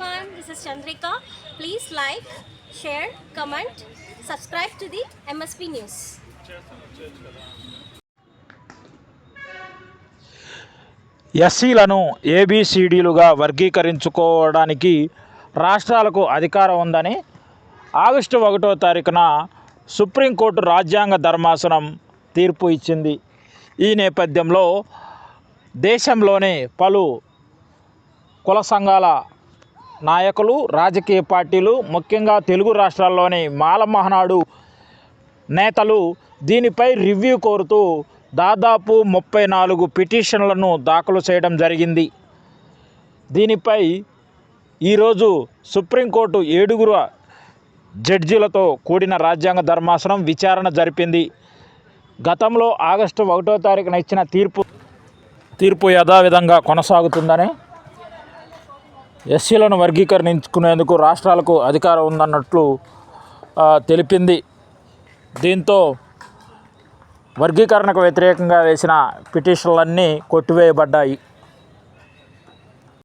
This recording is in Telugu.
everyone, this is Chandrika. Please like, share, comment, subscribe to the MSP News. ఎస్సీలను ఏబిసిడీలుగా వర్గీకరించుకోవడానికి రాష్ట్రాలకు అధికారం ఉందని ఆగస్టు ఒకటో తారీఖున సుప్రీంకోర్టు రాజ్యాంగ ధర్మాసనం తీర్పు ఇచ్చింది ఈ నేపథ్యంలో దేశంలోని పలు కుల సంఘాల నాయకులు రాజకీయ పార్టీలు ముఖ్యంగా తెలుగు రాష్ట్రాల్లోని మాల మహనాడు నేతలు దీనిపై రివ్యూ కోరుతూ దాదాపు ముప్పై నాలుగు పిటిషన్లను దాఖలు చేయడం జరిగింది. దీనిపై ఈరోజు సుప్రీంకోర్టు ఏడుగురు జడ్జీలతో కూడిన రాజ్యాంగ ధర్మాసనం విచారణ జరిపింది. గతంలో ఆగస్టు ఒకటో తారీఖున ఇచ్చిన తీర్పు తీర్పు యథావిధంగా కొనసాగుతుందని ఎస్సీలను వర్గీకరించుకునేందుకు రాష్ట్రాలకు అధికారం ఉందన్నట్లు తెలిపింది. దీంతో వర్గీకరణకు వ్యతిరేకంగా వేసిన పిటిషన్లన్నీ కొట్టివేయబడ్డాయి.